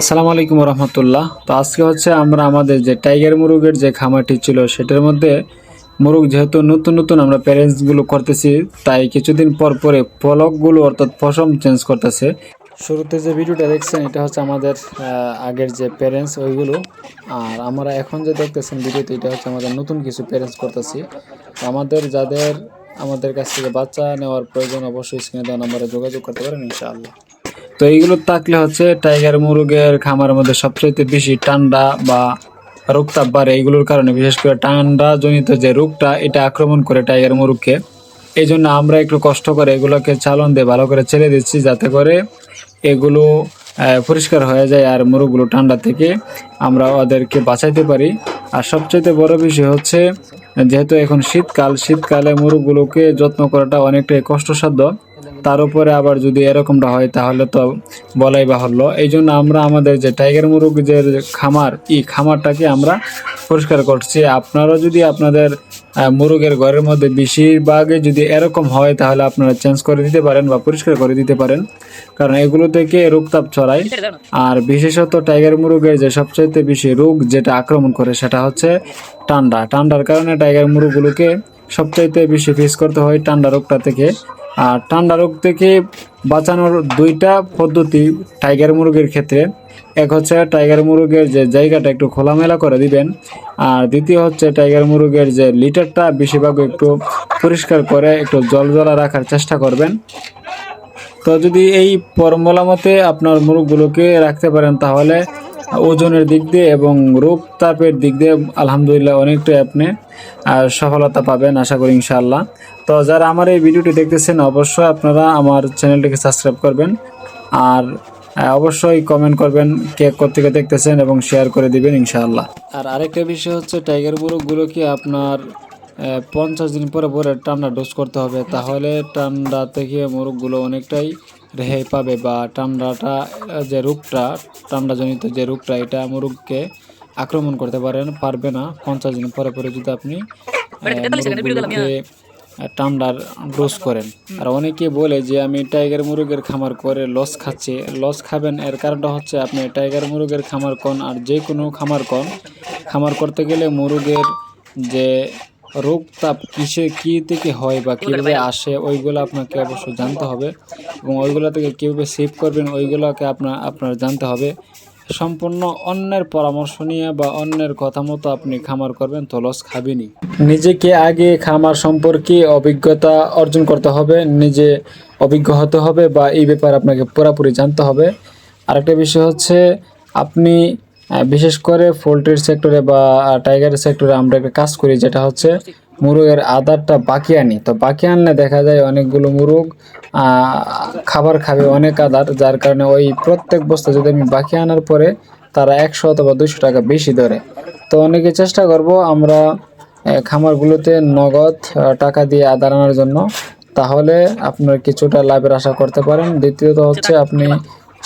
আসসালামু আলাইকুম রহমতুল্লাহ। তো আজকে হচ্ছে আমরা আমাদের যে টাইগার মুরগের যে খামারটি ছিল, সেটার মধ্যে মুরগ যেহেতু নতুন নতুন আমরা প্যারেন্টসগুলো করতেছি, তাই কিছুদিন পর পরে পলকগুলো অর্থাৎ পশম চেঞ্জ করতেছে। শুরুতে যে ভিডিওটা দেখছেন, এটা হচ্ছে আমাদের আগের যে প্যারেন্টস ওইগুলো। আর আমরা এখন যে দেখতেছেন ভিডিওতে, এটা হচ্ছে আমাদের নতুন কিছু প্যারেন্টস করতেছি। আমাদের যাদের, আমাদের কাছ থেকে বাচ্চা নেওয়ার প্রয়োজন, অবশ্যই স্ক্রিনে দেওয়া নাম্বারে যোগাযোগ করতে পারেন, ইনশাআল্লাহ। তো এইগুলো থাকলে হচ্ছে টাইগার মুরগের খামারের মধ্যে সবচাইতে বেশি ঠান্ডা বা রোগতাপ বাড়ে এইগুলোর কারণে, বিশেষ করে ঠান্ডা জনিত যে রোগটা, এটা আক্রমণ করে টাইগার মুরগকে। এই জন্য আমরা একটু কষ্ট করে এগুলোকে চালন দিয়ে ভালো করে ছেড়ে দিচ্ছি যাতে করে এগুলো পরিষ্কার হয়ে যায় আর মুরগগুলো ঠান্ডা থেকে আমরা ওদেরকে বাঁচাইতে পারি। আর সবচাইতে বড় বিষয় হচ্ছে, যেহেতু এখন শীতকাল, শীতকালে মুরগগুলোকে যত্ন করাটা অনেকটাই কষ্টসাধ্য। তার উপরে আবার যদি এরকমটা হয়, তাহলে তো বলাই বাহুল্য। এই জন্য আমরা আমাদের যে টাইগার মুরগের খামার, এই খামারটাকে আমরা পরিষ্কার করছি। আপনারা যদি আপনাদের মুরগের ঘরের মধ্যে বেশিরভাগে যদি এরকম হয়, তাহলে আপনারা চেঞ্জ করে দিতে পারেন বা পরিষ্কার করে দিতে পারেন। কারণ এগুলো থেকে রোগতাপ ছড়ায়। আর বিশেষত টাইগার মুরগের যে সবচাইতে বেশি রোগ যেটা আক্রমণ করে, সেটা হচ্ছে ঠান্ডা ঠান্ডার কারণে টাইগার মুরগগুলোকে সবচাইতে বেশি ফেস করতে হয় ঠান্ডা রোগটা থেকে। আর ঠান্ডা রোগ থেকে বাঁচানোর দুইটা পদ্ধতি টাইগার মুরগের ক্ষেত্রে। এক হচ্ছে টাইগার মুরগের যে জায়গাটা একটু খোলামেলা করে দিবেন, আর দ্বিতীয় হচ্ছে টাইগার মুরগের যে লিটারটা বেশিরভাগ একটু পরিষ্কার করে একটু জল জলা রাখার চেষ্টা করবেন। তো যদি এই ফর্মুলা মতে আপনার মুরগগুলোকে রাখতে পারেন তাহলে ওজনের দিক দিয়ে এবং রোগ তাপের দিক দিয়ে আলহামদুলিল্লাহ অনেকটাই আপনি সফলতা পাবেন আশা করি ইনশাআল্লাহ। তো যারা আমার এই ভিডিওটি দেখতেছেন, অবশ্যই আপনারা আমার চ্যানেলটিকে সাবস্ক্রাইব করবেন আর অবশ্যই কমেন্ট করবেন কে কোথেকে দেখতেছেন এবং শেয়ার করে দিবেন ইনশাআল্লাহ। আর আরেকটা বিষয় হচ্ছে টাইগার মুরগগুলোকে আপনার পঞ্চাশ দিন পরে পরে টান্ডা ডোজ করতে হবে? তাহলে টান্ডা থেকে মোরগগুলো অনেকটাই রেহাই পাবে বা আহ, যে রোগটা ঠান্ডাজনিত যে রোগটা এটা মুরগকে আক্রমণ করতে পারেন পারবে না। পঞ্চাশ দিন পরে পরে যদি আপনি মুরগগুলোকে ঠান্ডার ডোজ করেন। আর অনেকে বলে যে আমি টাইগার মুরগের খামার করে লস খাচ্ছি। লস খাবেন এর কারণটা হচ্ছে আপনি টাইগার মুরগের খামার কন আর যে কোনো খামার কন। খামার করতে গেলে মুরগের যে রোগ তাপ কিসে কি থেকে হয় বা কীভাবে আসে ওইগুলো আপনাকে অবশ্যই জানতে হবে এবং ওইগুলো থেকে কীভাবে সেভ করবেন ওইগুলোকে আপনার আপনার জানতে হবে। সম্পূর্ণ অন্যের পরামর্শ নিয়ে বা অন্যের কথা মতো আপনি খামার করবেন তো লস খাবেনই। নিজেকে আগে খামার সম্পর্কে অভিজ্ঞতা অর্জন করতে হবে নিজে অভিজ্ঞ হতে হবে বা এই ব্যাপারে আপনাকে পুরোপুরি জানতে হবে। আরেকটা বিষয় হচ্ছে আপনি বিশেষ করে পোলট্রির সেক্টরে বা টাইগারের সেক্টরে আমরা একটা কাজ করি, যেটা হচ্ছে মুরগের আদারটা বাকি আনি। তো বাকি আনলে দেখা যায় অনেকগুলো মুরগ খাবার খাবে অনেক আদার, যার কারণে ওই প্রত্যেক বস্তা যদি আমি বাকি আনার পরে তারা একশো অথবা দুশো টাকা বেশি ধরে। তো অনেকে চেষ্টা করব আমরা খামারগুলোতে নগদ টাকা দিয়ে আদার আনার জন্য। তাহলে আপনার কিছুটা লাভের আশা করতে পারেন। দ্বিতীয়ত হচ্ছে আপনি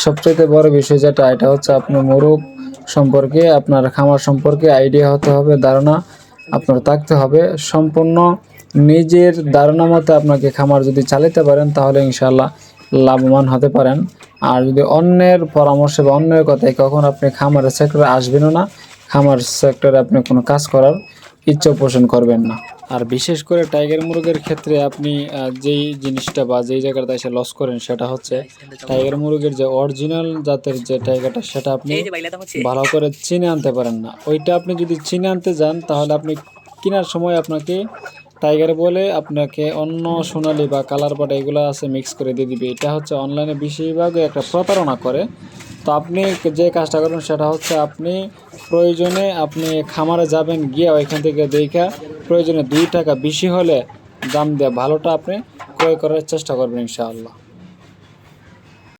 সবচেয়ে বড় বিষয় যেটা, এটা হচ্ছে আপনার মোরগ সম্পর্কে, আপনার খামার সম্পর্কে আইডিয়া হতে হবে, ধারণা আপনার থাকতে হবে। সম্পূর্ণ নিজের ধারণা মতো আপনাকে খামার যদি চালাতে পারেন, তাহলে ইনশাল্লাহ লাভবান হতে পারেন। আর যদি অন্যের পরামর্শে বা অন্যের কথায় কখন আপনি খামারের সেক্টরে আসবেনও না, খামার সেক্টরে আপনি কোনো কাজ করার ইচ্ছা পোষণ করবেন না। আর বিশেষ করে টাইগার মুরগের ক্ষেত্রে আপনি যেই জিনিসটা বা যেই জায়গাটা এসে লস করেন সেটা হচ্ছে টাইগার মুরগের যে অরিজিনাল জাতের যে টাইগারটা সেটা আপনি ভালো করে চিনে আনতে পারেন না। ওইটা আপনি যদি চিনে আনতে যান তাহলে আপনি কেনার সময় আপনাকে টাইগার বলে আপনাকে অন্য সোনালি বা কালার বাটা এগুলো আছে মিক্স করে দিয়ে দিবে। এটা হচ্ছে অনলাইনে বেশিরভাগ একটা প্রতারণা করে। তো আপনি যে কাজটা করবেন সেটা হচ্ছে আপনি প্রয়োজনে আপনি খামারে যাবেন গিয়ে ওইখান থেকে দেখা, প্রয়োজনে দুই টাকা বেশি হলে দাম দেওয়া ভালোটা আপনি ক্রয় করার চেষ্টা করবেন ইনশাআল্লাহ।